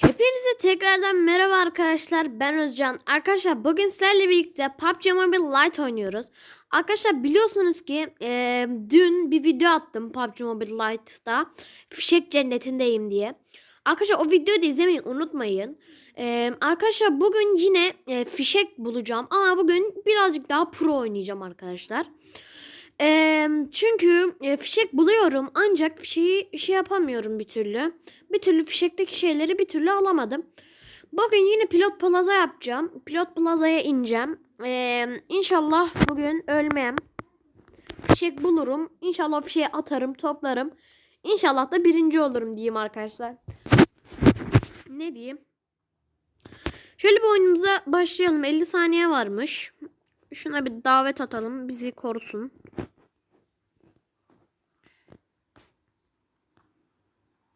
Hepinize tekrardan merhaba arkadaşlar. Ben Özcan. Arkadaşlar bugün sizlerle birlikte PUBG Mobile Lite oynuyoruz. Arkadaşlar biliyorsunuz ki e, dün bir video attım PUBG Mobile Lite'da. Fişek cennetindeyim diye. Arkadaşlar o videoyu da izlemeyi unutmayın. E, arkadaşlar bugün yine e, fişek bulacağım. Ama bugün birazcık daha pro oynayacağım arkadaşlar. E, çünkü e, fişek buluyorum ancak fişeği şey yapamıyorum bir türlü. Bir türlü fişekteki şeyleri bir türlü alamadım. Bugün yine pilot plaza yapacağım. Pilot plazaya ineceğim. Ee, inşallah bugün ölmem. Fişek bulurum. İnşallah fişeği atarım, toplarım. İnşallah da birinci olurum diyeyim arkadaşlar. Ne diyeyim? Şöyle bir oyunumuza başlayalım. 50 saniye varmış. Şuna bir davet atalım. Bizi korusun.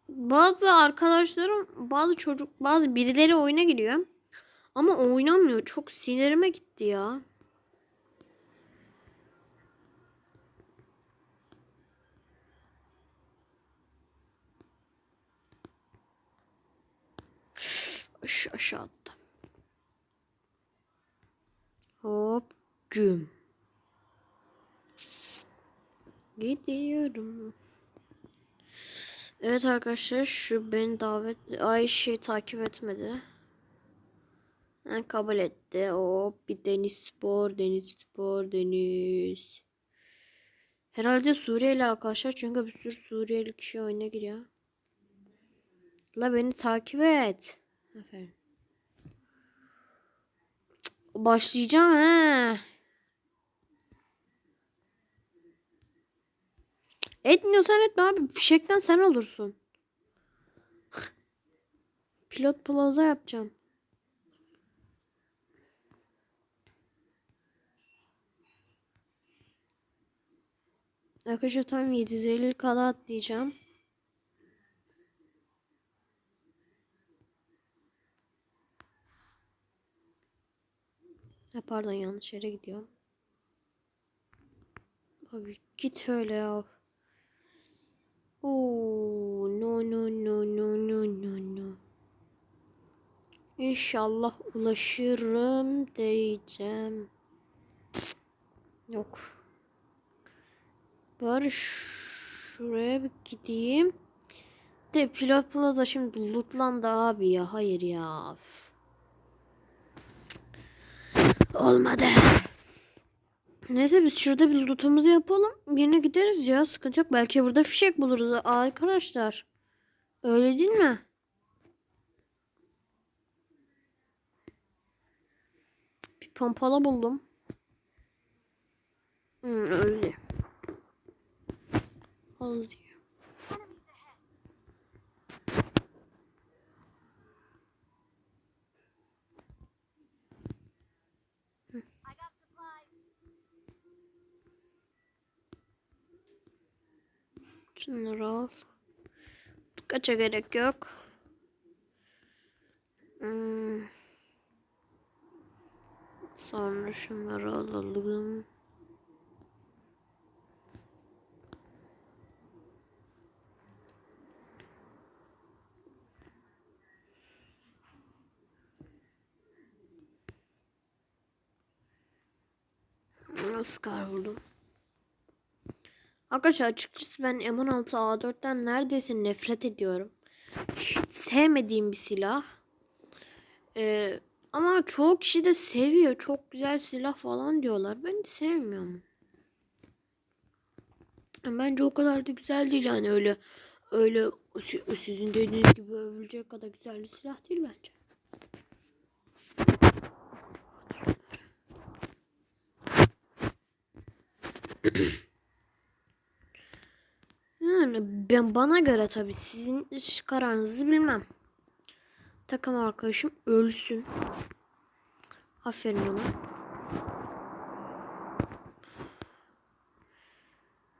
Bazı arkadaşlarım, bazı çocuk, bazı birileri oyuna giriyor. Ama oynamıyor. Çok sinirime gitti ya. Aşağı attı. Hop güm. Gidiyorum. Evet arkadaşlar şu beni davet Ayşe takip etmedi. Ben kabul etti. Hop bir deniz spor, deniz spor, deniz. Herhalde Suriyeli arkadaşlar çünkü bir sürü Suriyeli kişi oyuna giriyor. La beni takip et. Aferin. Başlayacağım he. Etmiyorsan etme abi. Fişekten sen olursun. Pilot plaza yapacağım. Arkadaşlar tam 750 kala atlayacağım. Ha, pardon yanlış yere gidiyorum. Abi git öyle ya. Oo, no no no no no no no. İnşallah ulaşırım diyeceğim. Yok. Bari şuraya bir gideyim. De pilot plaza şimdi lootlandı abi ya. Hayır ya. Olmadı. Neyse biz şurada bir lootumuzu yapalım. Yine gideriz ya. Sıkıntı yok. Belki burada fişek buluruz arkadaşlar. Öyle değil mi? Bir pompala buldum. Hmm, öyle. I got supplies. Şunları al. Kaça gerek yok. Hmm. Sonra şunları alalım. Scar buldum. Arkadaşlar açıkçası ben M16 A4'ten neredeyse nefret ediyorum. Hiç sevmediğim bir silah. Ee, ama çoğu kişi de seviyor. Çok güzel silah falan diyorlar. Ben hiç sevmiyorum. Bence o kadar da güzel değil yani öyle öyle si- sizin dediğiniz gibi övülecek kadar güzel bir silah değil bence. Yani ben bana göre tabii sizin kararınızı bilmem. Takım arkadaşım ölsün. Aferin ona.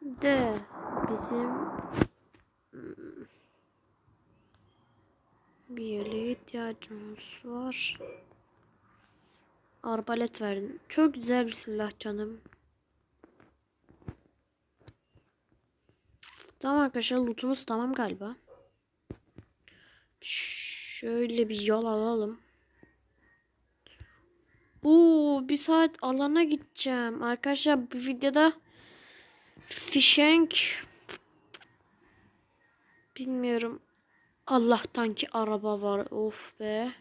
De bizim hmm, bir yeleğe ihtiyacımız var. Arbalet verdin. Çok güzel bir silah canım. Tamam arkadaşlar lootumuz tamam galiba. Şöyle bir yol alalım. Oo, bir saat alana gideceğim. Arkadaşlar bu videoda fişenk bilmiyorum. Allah'tan ki araba var. Of be.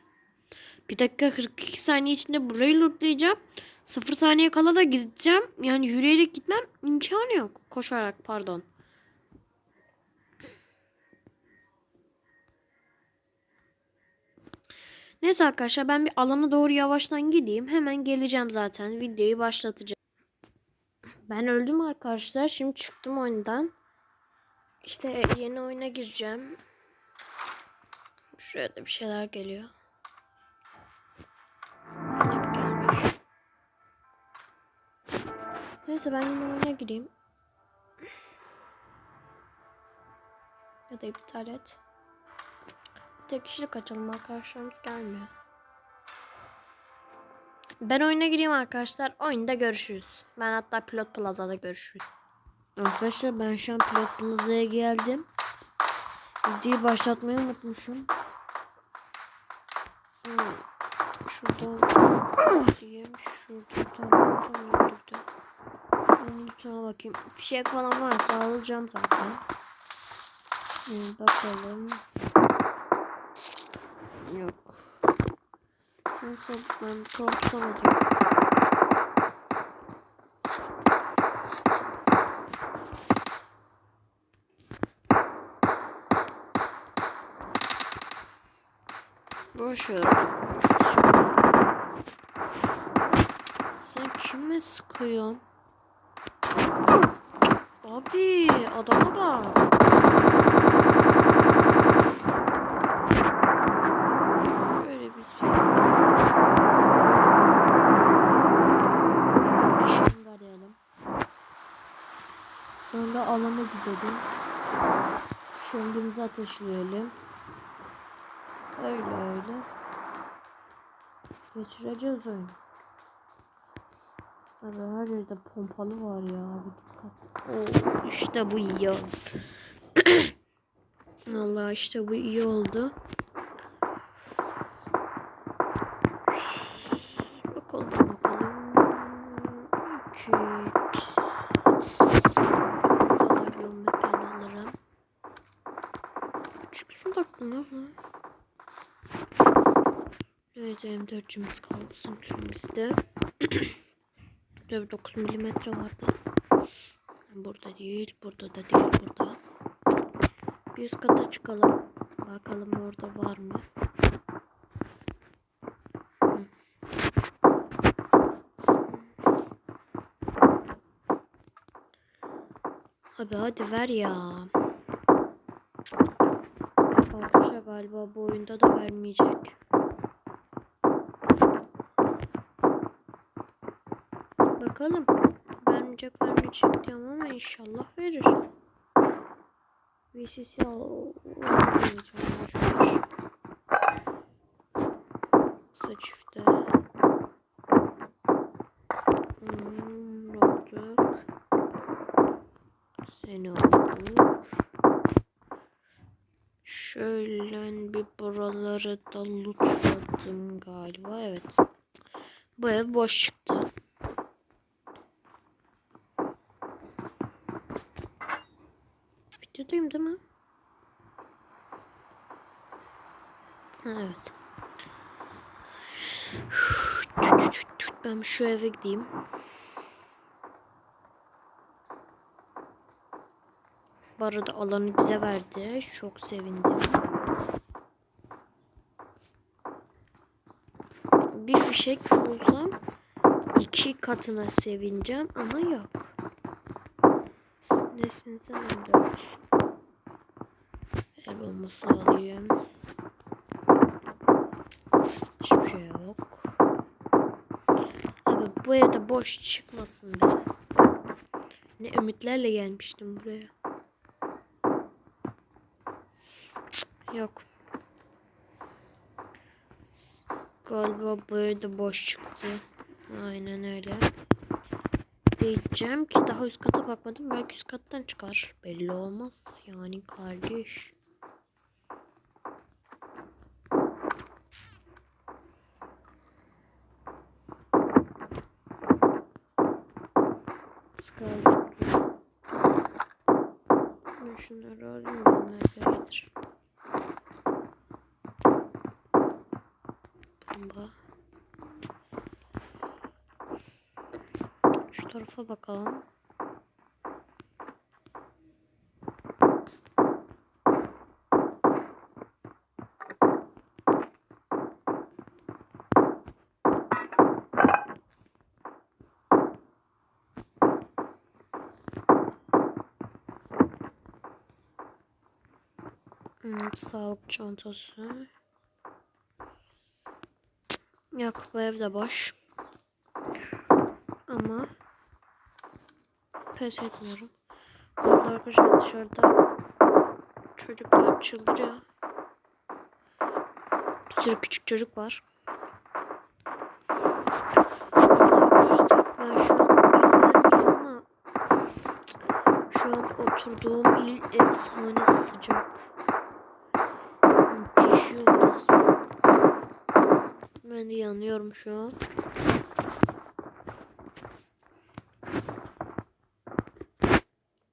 Bir dakika 42 saniye içinde burayı lootlayacağım. 0 saniye kala da gideceğim. Yani yürüyerek gitmem imkanı yok. Koşarak pardon. Neyse arkadaşlar ben bir alana doğru yavaştan gideyim. Hemen geleceğim zaten. Videoyu başlatacağım. Ben öldüm arkadaşlar. Şimdi çıktım oyundan. İşte yeni oyuna gireceğim. Şuraya da bir şeyler geliyor. Neyse ben yine oyuna gireyim. Ya da iptal et. Tek kişilik açalım arkadaşlarımız gelmiyor. Ben oyuna gireyim arkadaşlar. Oyunda görüşürüz. Ben hatta Pilot Plaza'da görüşürüz. Arkadaşlar ben şu an Pilot Plaza'ya geldim. Videoyu başlatmayı unutmuşum. Hmm, Şurada diyeyim. Şurada tamam tamam. Onun sonra bakayım. Fişek falan varsa alacağım zaten. Hmm, bakalım. Yok. Neyse ben korksam alayım. Boş ver. Sen kime sıkıyorsun? Abi adama bak. Böyle bir şey. Şimdi arayalım. Sonra alana gidelim. Şöngümüzü ateşleyelim. Öyle öyle. Geçireceğiz oyunu. Abi her yerde pompalı var ya. Bir dikkat. Oo, işte bu iyi oldu. Vallahi işte bu iyi oldu. Bakalım bakalım. İki. Alıyorum mekan alırım. Küçük su taktım ya buna. Evet M4'cümüz kalsın üstümüzde. Burada 9 milimetre vardı. Burada değil, burada da değil, burada. Bir üst kata çıkalım. Bakalım orada var mı? Abi hadi ver ya. Arkadaşlar galiba bu oyunda da vermeyecek. Bakalım. Vermeyecek vermeyecek diyorum ama inşallah verir. VCC al. almayacağım, boş ver. Kısa çifte. Hmm, olduk. Seni olduk. Şöyle bir buraları da lootladım galiba. Evet. Bu ev boş çıktı. Videodayım değil mi? Evet. Ben şu eve gideyim. Bu arada alanı bize verdi. Çok sevindim. Bir fişek bulsam iki katına sevineceğim ama yok. Nesin sen M4? El bombası alayım. Hiçbir şey yok. Abi bu evde boş çıkmasın be. Ne ümitlerle gelmiştim buraya. Yok. Galiba bu evde boş çıktı. Aynen öyle. Diyeceğim ki daha üst kata bakmadım. Belki üst kattan çıkar. Belli olmaz yani kardeş. Kaldı. Ben şunları alayım ben epeydir. Bomba. Şu tarafa bakalım. Hmm, sağlık çantası. Yok bu boş. Ama pes etmiyorum. Burada arkadaşlar dışarıda çocuklar çıldırıyor. Bir sürü küçük çocuk var. Ben şu an ama şu an oturduğum il efsane sıcak. Müthiş burası. Ben de yanıyorum şu an.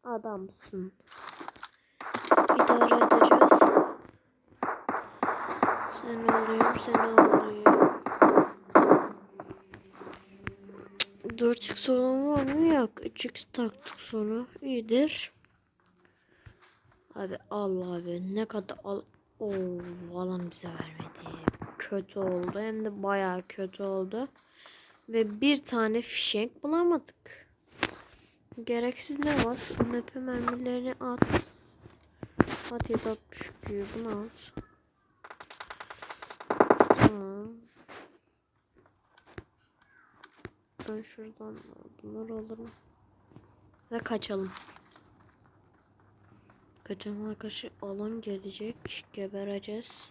Adamsın. İdare edeceğiz. Sen alayım, sen alayım. 4x olan var mı? Yok. 3x taktık sonra. İyidir. Abi al abi. Ne kadar al. Oo, alan bize vermedi. Kötü oldu. Hem de bayağı kötü oldu. Ve bir tane fişek bulamadık. Gereksiz ne var? MP mermilerini at. At 762 bunu at. Tamam. Ben şuradan bunları alırım. Ve kaçalım. Kaçalım arkadaşlar. Alan gelecek. Gebereceğiz.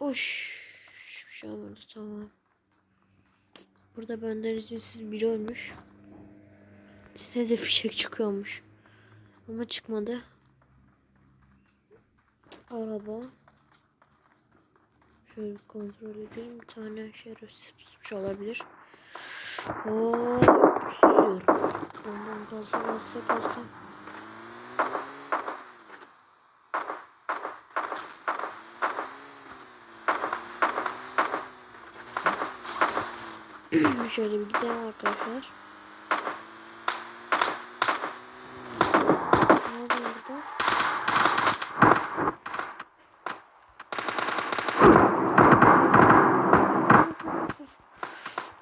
Uş. Hiçbir şey olmadı tamam. Burada benden izinsiz biri ölmüş. Sitede fişek çıkıyormuş. Ama çıkmadı. Araba. Şöyle bir kontrol edeyim. Bir tane şerefsiz tutmuş olabilir. Hop. Ondan gazla gazla gazla. Şöyle bir gidelim arkadaşlar.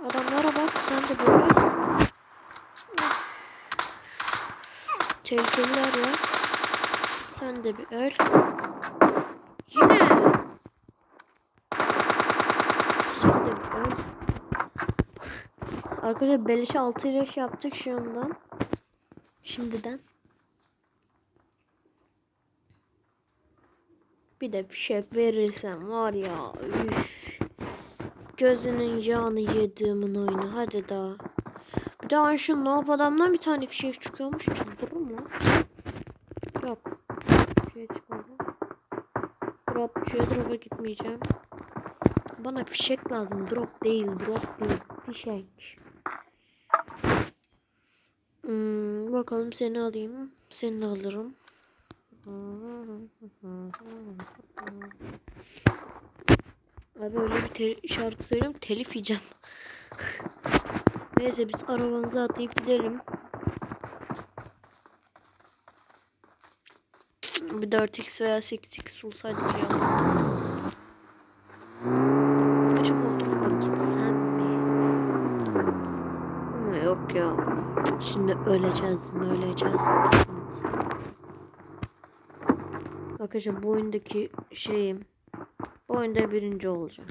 Adamlara bak sen de böyle. Tehlikeliler ya. Sen de bir öl. Yine. Sen de bir öl. Arkadaşlar beleşe 6 ilaç yaptık şu andan. Şimdiden. Bir de fişek verirsem var ya. Üf. Gözünün yağını yediğimin oyunu. Hadi daha. Bir daha şu noob adamdan bir tane fişek çıkıyormuş. Çıldırır mı? Yok. Şey çıkmadı. Drop. Şuraya drop'a gitmeyeceğim. Bana fişek lazım. Drop değil. Drop değil. Fişek. Hmm, bakalım seni alayım. Seni alırım. Abi öyle bir şarkı söyleyeyim telif yiyeceğim. Neyse biz arabanıza atlayıp gidelim. Bir 4x veya 8x olsaydı ya. Küçük olduğuma gitsem mi? Ama yok ya. Şimdi öleceğiz mi öleceğiz. Arkadaşlar bu oyundaki şeyim. Bu oyunda birinci olacağım.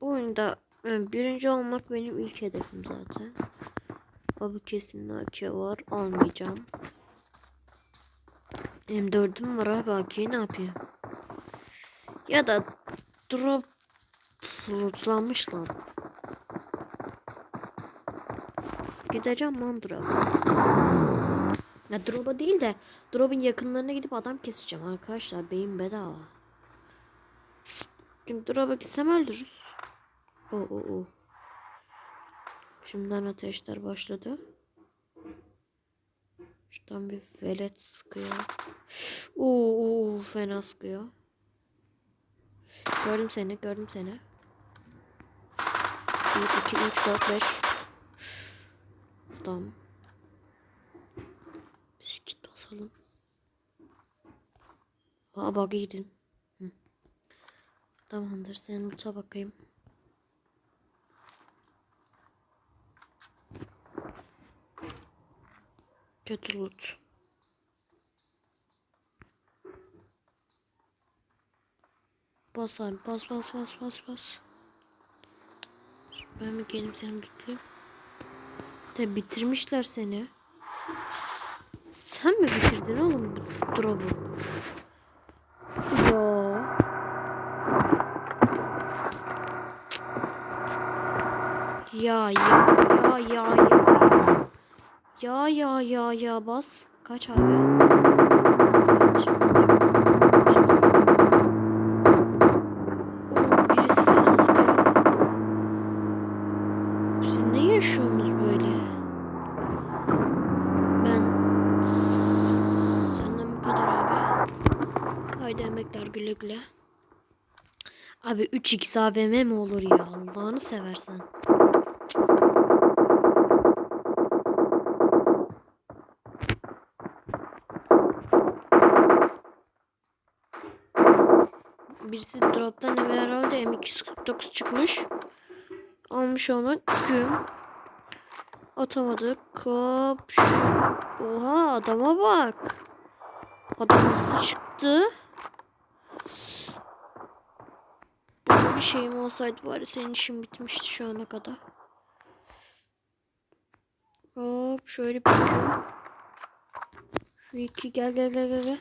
Bu oyunda yani birinci olmak benim ilk hedefim zaten. Abi kesin AK var. Almayacağım. M4'üm var abi AK'yi ne yapayım? Ya da drop lootlanmış lan. Gideceğim lan drop'a. Ya drop'a değil de drop'un yakınlarına gidip adam keseceğim arkadaşlar. Beyin bedava. Şimdi drop'a gitsem öldürürüz. O o o. Şimdiden ateşler başladı. Şuradan bir velet sıkıyor. Oo, oo, fena sıkıyor. Gördüm seni, gördüm seni. 1, 2, 3, 4, 5. Bir git basalım. Aa bak gidin. Hı. Tamamdır sen uça bakayım. Kötü loot. Bas abi bas bas bas bas bas. Ben mi gelip seni tutayım? De bitirmişler seni. Sen mi bitirdin oğlum bu drop'u? Ya. Ya ya ya ya ya. Ya ya ya ya bas. Kaç abi? Kaç? Oo, birisi fena sıkıyor. Siz ne yaşıyorsunuz böyle? Ben senden bu kadar abi. Haydi emekler güle güle. Abi 3x AVM mi olur ya Allah'ını seversen. Birisi drop'tan eve herhalde M249 çıkmış. Almış onu. Güm. Atamadık. Hop. Oha adama bak. Adam hızlı çıktı. Böyle bir şeyim olsaydı var ya senin işin bitmişti şu ana kadar. Hop şöyle bir. Şu iki gel gel gel gel.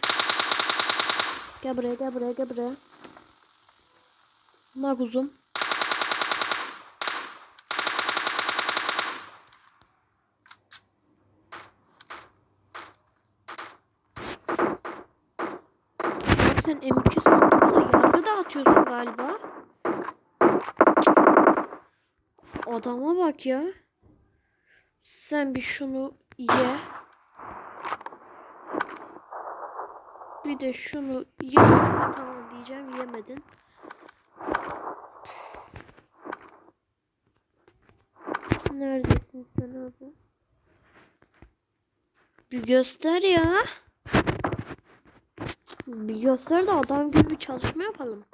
gel. Buraya gel buraya gel buraya. Ne kuzum? Sen M249'a yargı da atıyorsun galiba. Adama bak ya. Sen bir şunu ye. Bir de şunu ye. Tamam diyeceğim yemedin. Neredesin sen abi? Bir göster ya. Bir göster de adam gibi bir çalışma yapalım.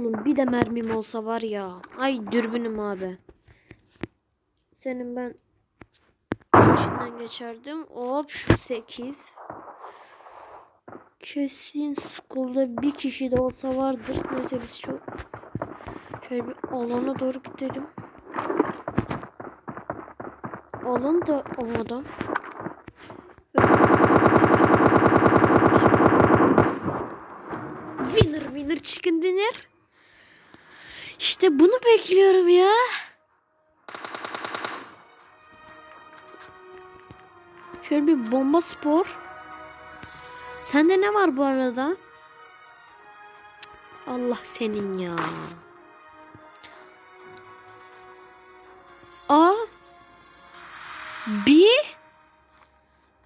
Oğlum bir de mermim olsa var ya. Ay dürbünüm abi. Senin ben içinden geçerdim. Hop şu 8. Kesin school'da bir kişi de olsa vardır. Neyse biz çok şöyle bir alana doğru gidelim. Alan da o adam. Winner winner chicken dinner. İşte bunu bekliyorum ya. Şöyle bir bomba spor. Sende ne var bu arada? Allah senin ya. A bir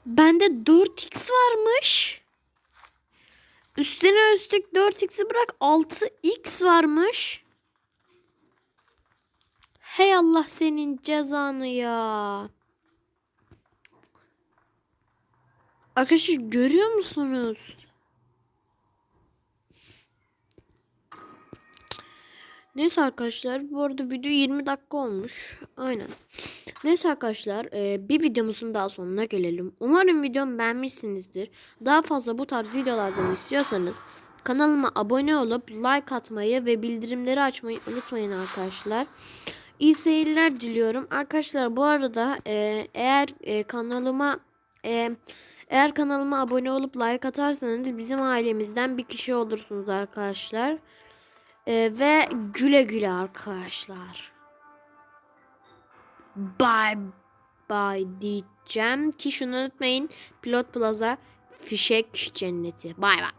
bende 4x varmış. Üstüne üstlük 4x'i bırak 6x varmış. Hey Allah senin cezanı ya. Arkadaşlar görüyor musunuz? Neyse arkadaşlar bu arada video 20 dakika olmuş. Aynen. Neyse arkadaşlar e, bir videomuzun daha sonuna gelelim. Umarım videomu beğenmişsinizdir. Daha fazla bu tarz videolardan istiyorsanız kanalıma abone olup like atmayı ve bildirimleri açmayı unutmayın arkadaşlar. İyi seyirler diliyorum. Arkadaşlar bu arada e, eğer e, kanalıma e, eğer kanalıma abone olup like atarsanız bizim ailemizden bir kişi olursunuz arkadaşlar. E, ve güle güle arkadaşlar. Bye bye diyeceğim ki şunu unutmayın. Pilot Plaza fişek cenneti. Bay bay.